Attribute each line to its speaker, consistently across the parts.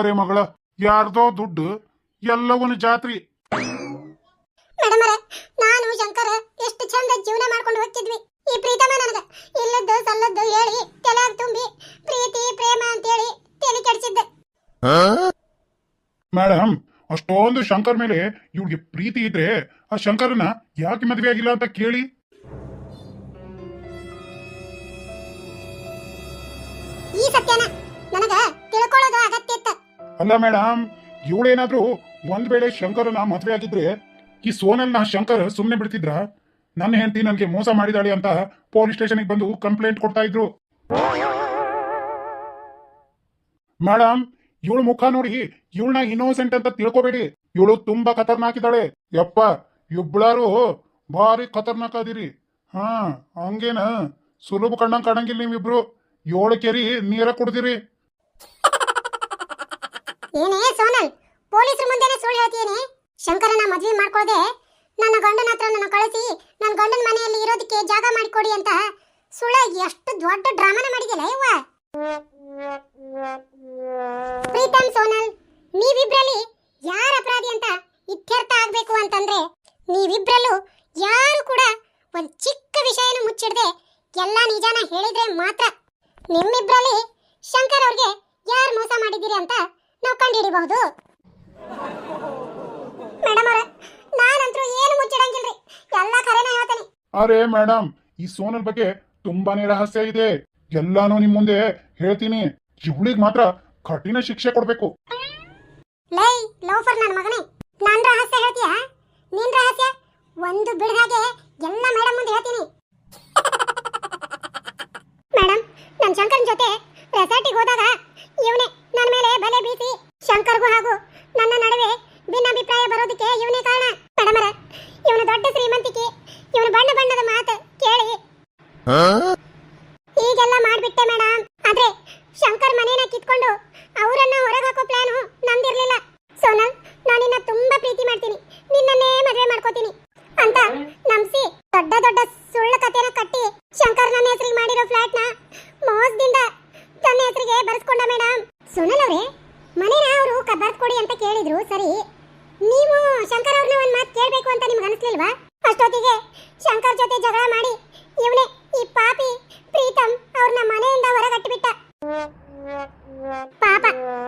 Speaker 1: ಬಪ್ಪರೆ ಮಗಳ. ಯಾರ್ದೋ ದುಡ್ಡು ಎಲ್ಲವನ್ನ ಜಾತ್ರಿ.
Speaker 2: ಮೇಡಮರ ನಾನು ಶಂಕರ ಎಷ್ಟು ಚಂದ ಜೀವನ ಮಾಡ್ಕೊಂಡು ಹೋಗ್ತಿದ್ವಿ. ಈ ಪ್ರೀತಮ ನನಗ ಇಲ್ಲದ್ದು ಸಲ್ಲದ್ದು ಹೇಳಿ ತಲೆಯಾಗ ತುಂಬಿ ಪ್ರೀತಿ ಪ್ರೇಮ ಅಂತೇಳಿ ತಲೆ ಕೆಡಿಸಿದ್ದೆ.
Speaker 1: ಮೇಡಮ್ ಅಷ್ಟೊಂದು ಶಂಕರ್ ಮೇಲೆ ಇವ್ರಿಗೆ ಪ್ರೀತಿ ಇದ್ರೆ ಆ ಶಂಕರನ ಯಾಕೆ ಮದುವೆ ಆಗಿಲ್ಲ ಅಂತ ಕೇಳಿ? ಅಲ್ಲ ಮೇಡಮ್ ಇವಳೇನಾದ್ರೂ ಒಂದ್ ವೇಳೆ ನಾ ಮದ್ವೆ ಆಗಿದ್ರೆ ಈ ಸೋನಲ್ನ ಶಂಕರ್ ಸುಮ್ಮನೆ ಬಿಡ್ತಿದ್ರ? ನನ್ನ ಹೆಂಡತಿ ನನಗೆ ಮೋಸ ಮಾಡಿದಾಳೆ ಅಂತ ಪೊಲೀಸ್ ಸ್ಟೇಷನ್ಗೆ ಬಂದು ಕಂಪ್ಲೇಂಟ್ ಕೊಡ್ತಾ ಇದ್ರು. ಮೇಡಮ್ ಇವಳು ಮುಖ ನೋಡಿ ಇವಳನ್ನ ಇನ್ನೋಸೆಂಟ್ ಅಂತ ತಿಳ್ಕೊಬೇಡಿ. ಇವಳು ತುಂಬಾ ಖತರ್ನಾಕ್ ಇದ್ದಾಳೆ. ಯಪ್ಪ ಇಬ್ಬಳಾರು ಭಾರಿ ಖತರ್ನಾಕ್ ಅದಿರಿ ಹಾ, ಹಂಗೇನ? ಸುಲಭ ಕಣ್ಣಂಗ್ ಕಾಣಂಗಿಲ್ಲ ನೀವಿಬ್ರು. ಏಳು ಕೆರಿ ನೀರ ಕುಡ್ದಿರಿ.
Speaker 2: ಏನೇ ಸೋನಲ್, ಪೊಲೀಸರ ಮುಂದೆನೆ ಸುಳ್ಳು ಹೇಳ್ತೀನಿ ಶಂಕರನ ಮದುವೆ ಮಾಡ್ಕೊಳ್ಳದೆ ನನ್ನ ಗಂಡನ ಹತ್ರ ನನ್ನ ಕಳಿಸಿ ನನ್ನ ಗಂಡನ ಮನೆಯಲ್ಲಿ ಇರೋದಕ್ಕೆ ಜಾಗ ಮಾಡಿಕೊಡಿ ಅಂತ ಸುಳ್ಳಾಗಿ ಎಷ್ಟು ದೊಡ್ಡ ಡ್ರಾಮಾನ ಮಾಡಿದೆಯಲ್ಲ ಇವ್ವ ಪ್ರೀತಮ್ ಸೋನಲ್, ನೀವಿಬ್ರಲ್ಲಿ ಯಾರ ಅಪರಾಧಿ ಅಂತ ಇತ್ಯರ್ಥ ಆಗಬೇಕು ಅಂತಂದ್ರೆ ನೀವಿಬ್ರಲ್ಲೂ ಯಾರು ಕೂಡ ಒಂದು ಚಿಕ್ಕ ವಿಷಯನ ಮುಚ್ಚಿಡದೆ ಎಲ್ಲ ನಿಜಾನ ಹೇಳಿದ್ರೆ ಮಾತ್ರ ನಿಮ್ಮಿಬ್ರಲ್ಲಿ ಶಂಕರ್ ಅವ್ರಿಗೆ ಯಾರು ಮೋಸ ಮಾಡಿದ್ದೀರಿ ಅಂತ ನಾವು ಕಂಡುಹಿಡಿಬಹುದು. ಮೇಡಮ್ ಅವ್ರೆ ನಾನಂತೂ ಏನು ಮುಚ್ಚಿಡಂಗಿಲ್ರಿ. ಎಲ್ಲ ಖರೇನ ಹೇಳ್ತೇನೆ.
Speaker 1: ಅರೆ ಮೇಡಮ್ ಈ ಸೋನಲ್ ಬಗ್ಗೆ ತುಂಬಾನೇ ರಹಸ್ಯ ಇದೆ. ಎಲ್ಲಾನು ನಿಮ್ ಮುಂದೆ ಹೇಳ್ತೀನಿ. ಇವಳಿಗ್ ಮಾತ್ರ ಕಠಿಣ ಶಿಕ್ಷೆ ಕೊಡ್ಬೇಕು.
Speaker 2: ಲೈ ಲೋಫರ್ ನನ್ನ ಮಗನೇ. ನನ್ನ ರಹಸ್ಯ ಹೇಳ್ತೀಯಾ? ನಿನ್ ರಹಸ್ಯ? ಒಂದು ಬಿಡದಾಗೆ ಎಲ್ಲ ಮೇಡಮ್ ಮುಂದೆ ಹೇಳ್ತೀನಿ ಮೇಡಮ್ ನನ್ನ ಶಂಕರನ್ ಜೊತೆ ರೆಸಾರ್ಟಿಗೆ ಹೋದಾಗ ಇವನೇ ನನ್ನ ಮೇಲೆ ಬಲೆ ಬೀಸಿ ಶಂಕರ್ಗೂ ಹಾಗೂ ನನ್ನ ನಡುವೆ ಭಿನ್ನಾಭಿಪ್ರಾಯ ಬರೋದಕ್ಕೆ ಇವನೇ ಕಾರಣ ಮೇಡಮರ ಇವನ ದೊಡ್ಡ ಶ್ರೀಮಂತಿಕೆ ಇವನ ಬಣ್ಣ ಬಣ್ಣದ ಮಾತು ಕೇಳಿ ಹೀಗೆಲ್ಲ ಮಾಡ್ಬಿಟ್ಟೆ ಮೇಡಮ್ ಆದ್ರೆ ಶಂಕರ್ ಮನೇನ ಕಿತ್ಕೊಂಡು ಅವರನ್ನ ಹೊರಗಾಕೋ ಪ್ಲಾನ್ ಪ್ಲಾನು ನಂದಿರ್ಲಿಲ್ಲ. ಸೋನಲ್ ನಿನ್ನ ತುಂಬಾ ಪ್ರೀತಿ ಮಾಡ್ತೀನಿ. ನಿನ್ನನ್ನೇ ಮದುವೆ ಮಾಡ್ಕೋತೀನಿ. ಅಂತ ನಂಬಿಸಿ ದೊಡ್ಡ ದೊಡ್ಡ ಸುಳ್ಳು ಕಥೆನ ಕಟ್ಟಿ ಶಂಕರ್ ನನ್ನ ಹೆಸರಿಗೆ ಮಾಡಿರೋ ಫ್ಲಾಟ್ನ ಮೋಸದಿಂದ ತನ್ನ ಹೆಸರಿಗೆ ಬರೆಸ್ಕೊಂಡ ಮೇಡಮ್ ಸೋನಲ್ ಅವರೇ, ಮನೇನ ಅವರು ಬರ್ಸ್ಕೊಡಿ ಅಂತ ಕೇಳಿದ್ರು. ಸರಿ, ನೀವು ಶಂಕರ್ ಅವ್ರನ್ನ ಒಂದು ಮಾತು ಕೇಳಬೇಕು ಅಂತ ನಿಮ್ಗೆ ಅನಿಸ್ಲಿಲ್ವಾ? ಅಷ್ಟೊತ್ತಿಗೆ ಶಂಕರ್ ಜೊತೆ ಜಗಳ ಮಾಡಿ, ಇವನೇ ಈ ಪಾಪಿ ಪ್ರೀತಮ್ ಅವ್ರನ್ನ ಮನೆಯಿಂದ ಹೊರಗಟ್ಟಿಬಿಟ್ಟ. ಪಾಪ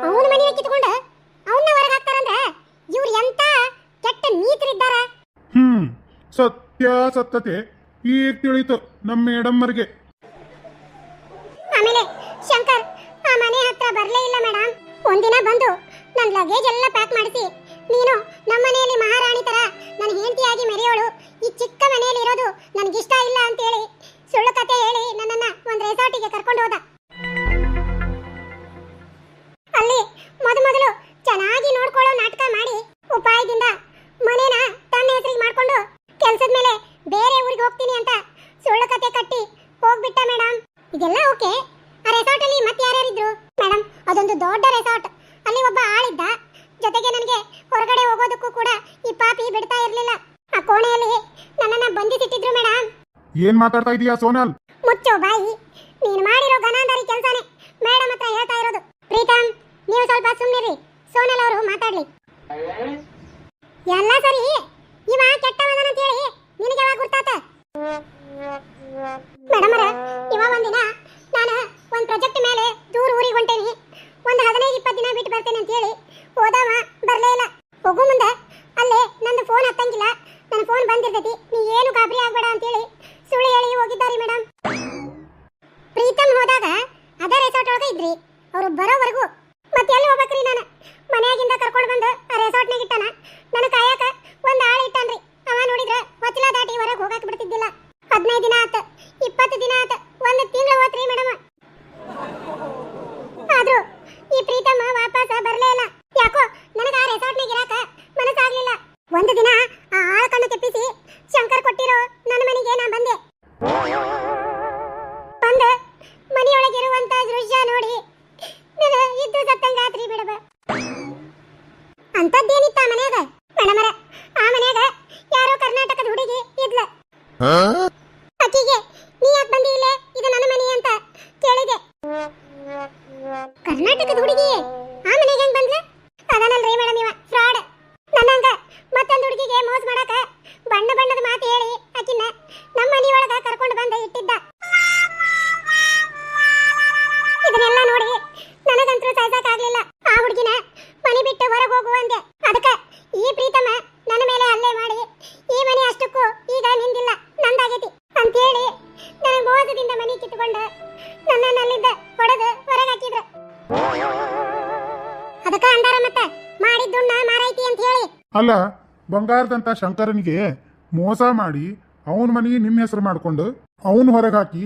Speaker 2: ಅವನ ಮನೆ ಕಿತ್ಕೊಂಡು? ಅವನ್ನ ಹೊರಗಾಕ್ತಾರಂದ್ರೆ ಇವ್ರು ಎಂತ ಕೆಟ್ಟ ನೀತರಿದ್ದಾರ?
Speaker 1: ಹ್ಮ್ ಸತ್ಯ ಸತ್ತತೆ ಈಗ ತಿಳಿತು ನಮ್ಮ ಮೇಡಮ್ಮರಿಗೆ.
Speaker 2: ಆಮೇಲೆ ಶಂಕರ್ ಆ ಮನೆ ಹತ್ರ ಬರಲೇ ಇಲ್ಲ ಮೇಡಮ್ ಒಂದಿನ ಬಂದು ನನ್ನ ಲಗೇಜ್ ಎಲ್ಲ ಪ್ಯಾಕ್ ಮಾಡಿಸಿ ನೀನು ನಮ್ಮ ಮನೆಯಲ್ಲಿ ಮಹಾರಾಣಿ ತರ ನನ್ನ ಹೆಂಡತಿಯಾಗಿ ಮೆರೆಯೋಳು ಈ ಚಿಕ್ಕ ಮನೆಯಲ್ಲಿ ಇರೋದು ನನಗಿಷ್ಟ ಇಲ್ಲ ಅಂತೇಳಿ ಸುಳ್ಳು ಕತೆ ಹೇಳಿ ನನ್ನನ್ನ ಒಂದು ರೆಸಾರ್ಟಿಗೆ ಕರ್ಕೊಂಡು ಹೋದ. ಒಬ್ಬ ಆಳಿದ್ದ? ಜೊತೆಗೆ ನನಗೆ ಹೊರಗಡೆ ಹೋಗೋದಕ್ಕೂ ಕೂಡ ಈ ಪಾಪಿ ಬಿಡ್ತಾ ಇರ್ಲಿಲ್ಲ. ಆ ಕೋಣೆಯಲ್ಲಿ ನನ್ನನ್ನ ಬಂಧಿಸಿಟ್ಟಿದ್ರು ಮೇಡಮ್
Speaker 1: ಏನ್ ಮಾತಾಡ್ತಾ ಇದೀಯಾ ಸೋನಲ್?
Speaker 2: ಮುಚ್ಚೋ ಬಾಯಿ. ನೀನು ಮಾಡಿರೋ ಗನಾಂಧಾರಿ ಕೆಲಸನೇ ಮೇಡಮ್ ಹತ್ರ ಹೇಳ್ತಾ ಇರೋದು. ಪ್ರೀತಮ್ ನೀವು ಸ್ವಲ್ಪ ಸುಮ್ಮನಿರಿ ಸೋನಲ್ ಅವರು ಮಾತಾಡ್ಲಿ. ಎಲ್ಲ ಸರಿ? ಬರೋವರೆಗೂ ಅಂತದ್ದೇನಿತ್ತ ಮನ್ಯಾಗ? ಮೇಡಮರ ಆ ಮನ್ಯಾಗ ಯಾರೋ ಕರ್ನಾಟಕದ ಹುಡುಗಿ ಇದ್ಲ. ಆಕಿಗೆ ನೀ ಯಾಕೆ ಬಂದಿ ಇಲ್ಲ? ಇದು ನನ್ನ ಮನೆ ಅಂತ ಕೇಳಿದೆ. ಕರ್ನಾಟಕದ ಹುಡುಗಿ ಆ ಮನೆಗೆ ಹೆಂಗ್ ಬಂದ್ಲ? ಅದನಲ್ರಿ ಮೇಡಮ್ ಇವ ಫ್ರಾಡ್.
Speaker 1: ನನ್ನಂಗ ಮತ್ತೊಂದು ಹುಡುಗಿಗೆ ಮೋಸ ಮಾಡಕ ಬಣ್ಣ ಬಣ್ಣದ ಅಲ್ಲ ಬಂಗಾರದಂತ ಶಂಕರನಿಗೆ ಮೋಸ ಮಾಡಿ ಅವನ ಮನೆಗೆ ನಿಮ್ಮ ಹೆಸರು ಮಾಡ್ಕೊಂಡು ಅವನ ಹೊರಗೆ ಹಾಕಿ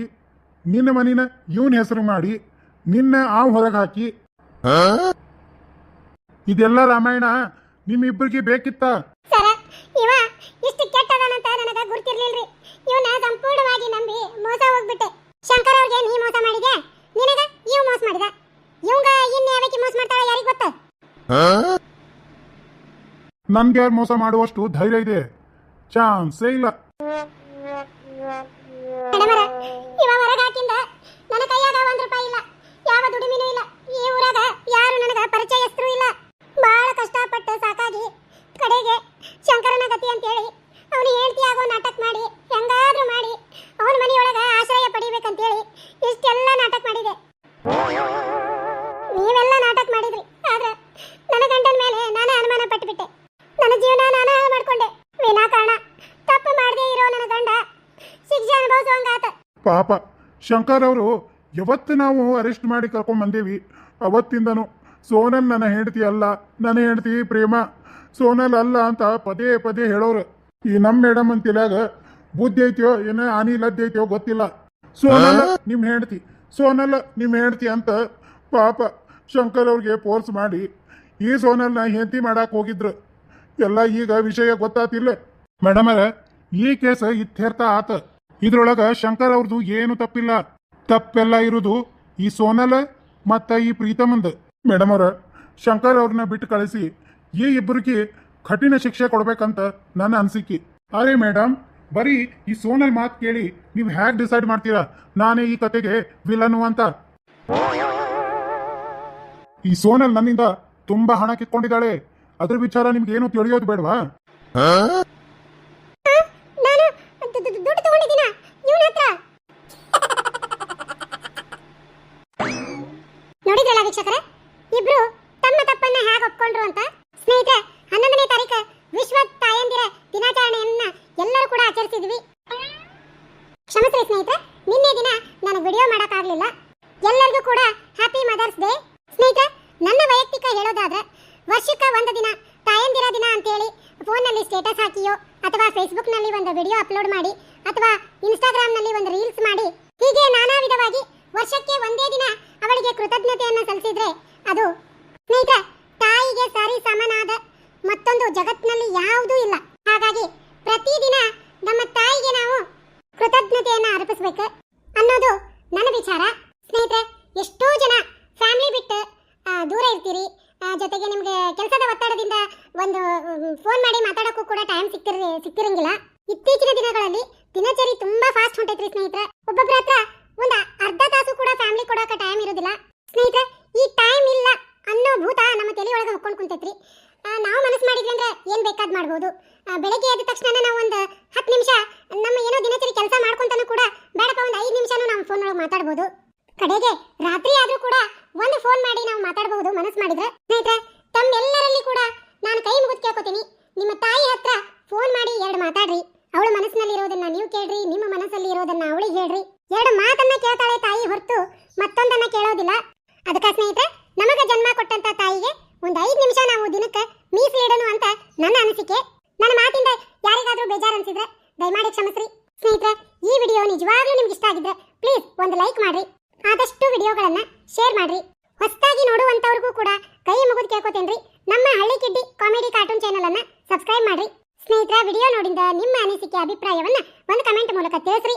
Speaker 1: ನಿನ್ನ ಮನಿನ ಇವನ ಹೆಸರು ಮಾಡಿ ನಿನ್ನ ಆ ಹೊರಗೆ ಹಾಕಿ. ಇದೆಲ್ಲ ರಾಮಾಯಣ ನಿಮ್ಮಿಬ್ಬರಿಗೆ ಬೇಕಿತ್ತ?
Speaker 2: ಸರ ಇವ ಇಷ್ಟು ಕೆಟ್ಟದನಂತ ನನಗೆ ಗುರ್ತಿರ್ಲಿಲ್ರಿ. ಇವನ ಸಂಪೂರ್ಣವಾಗಿ ನಂಬಿ ಮೋಸ ಹೋಗ್ಬಿಟ್ಟೆ. ಶಂಕರ್ ಅವ್ರಿಗೆ ನೀ ಮೋಸ ಮಾಡಿದೆ ನಿನಗ ಇವ್ ಮೋಸ ಮಾಡಿದ. ಇವಂಗ ಇನ್ ಯಾವಕ್ಕೆ ಮೋಸ ಮಾಡ್ತಾಳ ಯಾರಿಗೆ ಗೊತ್ತ?
Speaker 1: ನನ್ಗೆ ಮೋಸ ಮಾಡುವಷ್ಟು ಧೈರ್ಯ ಇದೆ. ಚಾನ್ಸೇ ಇಲ್ಲ.
Speaker 2: ಕಡೆಗೆ ಶಂಕರನ ಗತಿ ಅಂತೇಳಿ ಅವನು ಹೇಳ್ತಿ ಆಗೋ ನಾಟಕ ಮಾಡಿ
Speaker 1: ಪಾಪ. ಶಂಕರ್ ಅವರು ಯಾವತ್ತು ನಾವು ಅರೆಸ್ಟ್ ಮಾಡಿ ಕರ್ಕೊಂಡ್ ಬಂದೇವಿ? ಅವತ್ತಿಂದನು. ಸೋನಲ್ ನನ್ನ ಹೆಂಡತಿ ಅಲ್ಲ. ನನ್ನ ಹೆಂಡತಿ ಪ್ರೇಮ. ಸೋನಲ್ ಅಲ್ಲ ಅಂತ ಪದೇ ಪದೇ ಹೇಳೋರು. ಈ ನಮ್ಮ ಮೇಡಮ್ ಅಂತಿಲಾಗ ಬುದ್ಧಿ ಐತಿಯೋ ಏನೋ ಆನಿ ಲದ್ದಿ ಐತಿಯೋ ಗೊತ್ತಿಲ್ಲ. ಸೋನಲ್ ನಿಮ್ಮ ಹೆಂಡತಿ. ಸೋನಲ್ ನಿಮ್ಮ ಹೆಂಡತಿ ಅಂತ ಪಾಪ ಶಂಕರ್ ಅವ್ರಿಗೆ ಪೋರ್ಸ್ ಮಾಡಿ ಈ ಸೋನಲ್ನ ಹೆಂಡತಿ ಮಾಡಕ್ಕೆ ಹೋಗಿದ್ರು. ಎಲ್ಲ ಈಗ ವಿಷಯ ಗೊತ್ತಾತಿಲ್ಲ. ಮೇಡಮರ ಈ ಕೇಸ್ ಇತ್ಯರ್ಥ ಆತ. ಇದ್ರೊಳಗ ಶಂಕರ್ ಅವ್ರದ್ದು ಏನು ತಪ್ಪಿಲ್ಲ. ತಪ್ಪೆಲ್ಲ ಇರುದು ಈ ಸೋನಲ್ ಮತ್ತ ಈ ಪ್ರೀತಮಂದ್. ಮೇಡಮ್ ಅವ್ರ, ಶಂಕರ್ ಅವ್ರನ್ನ ಬಿಟ್ಟು ಕಳಿಸಿ. ಈ ಇಬ್ಬರಿಗೆ ಕಠಿಣ ಶಿಕ್ಷೆ ಕೊಡ್ಬೇಕಂತ ನನ್ನ ಅನಿಸಿಕೆ. ಅರೆ ಮೇಡಮ್, ಬರೀ ಈ ಸೋನಲ್ ಮಾತು ಕೇಳಿ ನೀವು ಹ್ಯಾಕ್ ಡಿಸೈಡ್ ಮಾಡ್ತೀರಾ? ನಾನೇ ಈ ಕತೆಗೆ ವಿಲನು ಅಂತ. ಈ ಸೋನಲ್ ನನ್ನಿಂದ ತುಂಬಾ ಹಣ ಕಿತ್ಕೊಂಡಿದ್ದಾಳೆ. ಅದ್ರ ವಿಚಾರ ನಿಮ್ಗೆ ಏನು ತಿಳಿಯೋದು ಬೇಡವಾ?
Speaker 2: ಅದು ಸ್ನೇಹಿತರೆ, ತಾಯಿಗೆ ಸರಿ ಸಮನಾದ ಮತ್ತೊಂದು ಜಗತ್ತಿನಲ್ಲಿ ಯಾವುದೂ ಇಲ್ಲ. ಹಾಗಾಗಿ ಪ್ರತಿದಿನ ನಮ್ಮ ತಾಯಿಗೆ ನಾವು ಕೃತಜ್ಞತೆಯನ್ನು ಅರ್ಪಿಸಬೇಕು ಅನ್ನೋದು ನನ್ನ ವಿಚಾರ. ಸ್ನೇಹಿತರೆ, ಎಷ್ಟೋ ಜನ ಫ್ಯಾಮಿಲಿ ಬಿಟ್ಟು ದೂರ ಇರ್ತೀರಿ. ಜೊತೆಗೆ ನಿಮಗೆ ಕೆಲಸದ ಒತ್ತಡದಿಂದ ಒಂದು ಫೋನ್ ಮಾಡಿ ಮಾತಾಡೋಕ್ಕೂ ಕೂಡ ಟೈಮ್ ಸಿಕ್ತಿರ್ ಸಿಕ್ತಿರಂಗಿಲ್ಲ. ಇತ್ತೀಚಿನ ದಿನಗಳಲ್ಲಿ ದಿನಚರಿ ತುಂಬಾ ಫಾಸ್ಟ್ ಹೊಂಟೈತ್ರಿ ಸ್ನೇಹಿತರೆ. ಒಬ್ಬೊಬ್ಬರ ಹತ್ರ ಒಂದು ಅರ್ಧ ತಾಸು ಕೂಡ ಫ್ಯಾಮಿಲಿ ಕೊಡೋಕೆ ಟೈಮ್ ಇರೋದಿಲ್ಲ. ಸ್ನೇಹಿತರೆ ಈ ಟೈಮ್ ಇಲ್ಲ ಅನ್ನೋ ಭೂತ ನಮ್ಮ ತಲೆ ಒಳಗೆ ಹೊಕ್ಕೊಂಡು ಕುಂತೈತ್ರಿ ನಾವು ಮನಸ್ಸು ಮಾಡಿದ್ರೆ ಅಂದ್ರೆ ಏನ್ ಬೇಕಾದ್ ಮಾಡ್ಬೋದು. ಬೆಳಗ್ಗೆ ಎದ್ದ ತಕ್ಷಣ ನಾವು ಒಂದು ಹತ್ತು ನಿಮಿಷ ನಮ್ಮ ಏನೋ ದಿನಚರಿ ಕೆಲಸ ಮಾಡ್ಕೊಂತಾನು ಕೂಡ ಬೇಡಪ್ಪ, ಒಂದು ಐದು ನಿಮಿಷನೂ ನಾವು ಫೋನ್ ಒಳಗೆ ಮಾತಾಡ್ಬೋದು. ಕಡೆಗೆ ರಾತ್ರಿ ಆದರೂ ಕೂಡ ಒಂದು ಫೋನ್ ಮಾಡಿ ನಾವು ಮಾತಾಡಬಹುದು ಮನಸ್ಸು ಮಾಡಿದ್ರೆ. ಸ್ನೇಹಿತರೆ, ತಮ್ಮೆಲ್ಲರಲ್ಲಿ ಕೂಡ ನಾನು ಕೈ ಮುಗಿದು ಕೇಳ್ಕೊತೀನಿ. ನಿಮ್ಮ ತಾಯಿ ಹತ್ರ ಫೋನ್ ಮಾಡಿ ಎರಡು ಮಾತಾಡ್ರಿ. ಅವಳ ಮನಸ್ಸಿನಲ್ಲಿ ಇರೋದನ್ನ ನೀವು ಕೇಳ್ರಿ, ನಿಮ್ಮ ಮನಸ್ಸಲ್ಲಿ ಇರೋದನ್ನ ಅವಳಿಗೆ ಹೇಳ್ರಿ. ಎರಡು ಮಾತನ್ನ ಕೇಳ್ತಾಳೆ ತಾಯಿ ಹೊರತು ಮತ್ತೊಂದನ್ನ ಕೇಳೋದಿಲ್ಲ ಅದಕ್ಕ ಸ್ನೇಹಿತರೆ ನಮಗ ಜನ್ಮ ಕೊಟ್ಟಂತ ತಾಯಿಗೆ ಒಂದು ಐದು ನಿಮಿಷ ನಾವು ದಿನಕ್ಕೆ ಮೀಸಲಿಡೋಣ ಅಂತ ನನ್ನ ಅನಿಸಿಕೆ ನನ್ನ ಮಾತಿಂದ ಯಾರಿಗಾದ್ರೂ ಬೇಜಾರು ಅನ್ಸಿದ್ರೆ ದಯಮಾಡಿ ಕ್ಷಮಿಸ್ರಿ ಸ್ನೇಹಿತರೆ ಈ ವಿಡಿಯೋ ನಿಜವಾಗ್ಲೂ ನಿಮ್ಗೆ ಇಷ್ಟ ಆಗಿದ್ರೆ ಪ್ಲೀಸ್ ಒಂದು ಲೈಕ್ ಮಾಡ್ರಿ ಆದಷ್ಟು ವಿಡಿಯೋಗಳನ್ನ ಶೇರ್ ಮಾಡ್ರಿ ಹೊಸದಾಗಿ ಕೂಡ ಕೈ ಮುಗಿದು ಕೇಳ್ಕೊತೇನ್ರಿ. ನಮ್ಮ ಹಳ್ಳಿ ಕಿಡ್ಡಿ ಕಾಮಿಡಿ ಕಾರ್ಟೂನ್ ಚಾನೆಲ್ ಅನ್ನ ಸಬ್ಸ್ಕ್ರೈಬ್ ಮಾಡ್ರಿ. ಸ್ನೇಹಿತರ ವಿಡಿಯೋ ನೋಡಿದ ನಿಮ್ಮ ಅನಿಸಿಕೆ, ಅಭಿಪ್ರಾಯವನ್ನ ಒಂದು ಕಮೆಂಟ್ ಮೂಲಕ ತಿಳಿಸ್ರಿ.